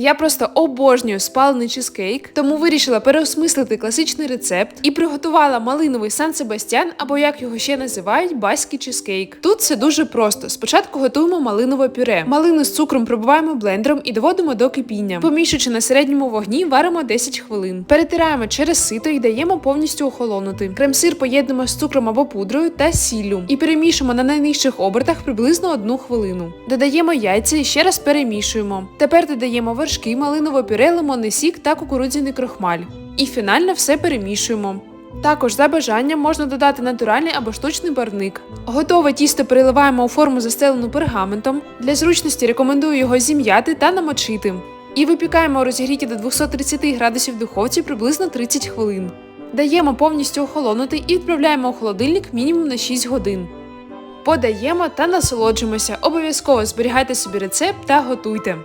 Я просто обожнюю спалений чизкейк, тому вирішила переосмислити класичний рецепт і приготувала малиновий Сан Себастьян, або як його ще називають, баський чизкейк. Тут все дуже просто. Спочатку готуємо малинове пюре. Малину з цукром пробиваємо блендером і доводимо до кипіння. Помішуючи на середньому вогні, варимо 10 хвилин. Перетираємо через сито і даємо повністю охолонути. Крем-сир поєднуємо з цукром або пудрою та сіллю і перемішуємо на найнижчих обертах приблизно одну хвилину. Додаємо яйця і ще раз перемішуємо. Тепер додаємо вершки, малинове пюре, лимонний сік та кукурудзяний крохмаль. І фінально все перемішуємо. Також за бажанням можна додати натуральний або штучний барвник. Готове тісто переливаємо у форму застелену пергаментом. Для зручності рекомендую його зім'яти та намочити. І випікаємо у розігріті до 230 градусів духовці приблизно 30 хвилин. Даємо повністю охолонути і відправляємо у холодильник мінімум на 6 годин. Подаємо та насолоджуємося. Обов'язково зберігайте собі рецепт та готуйте.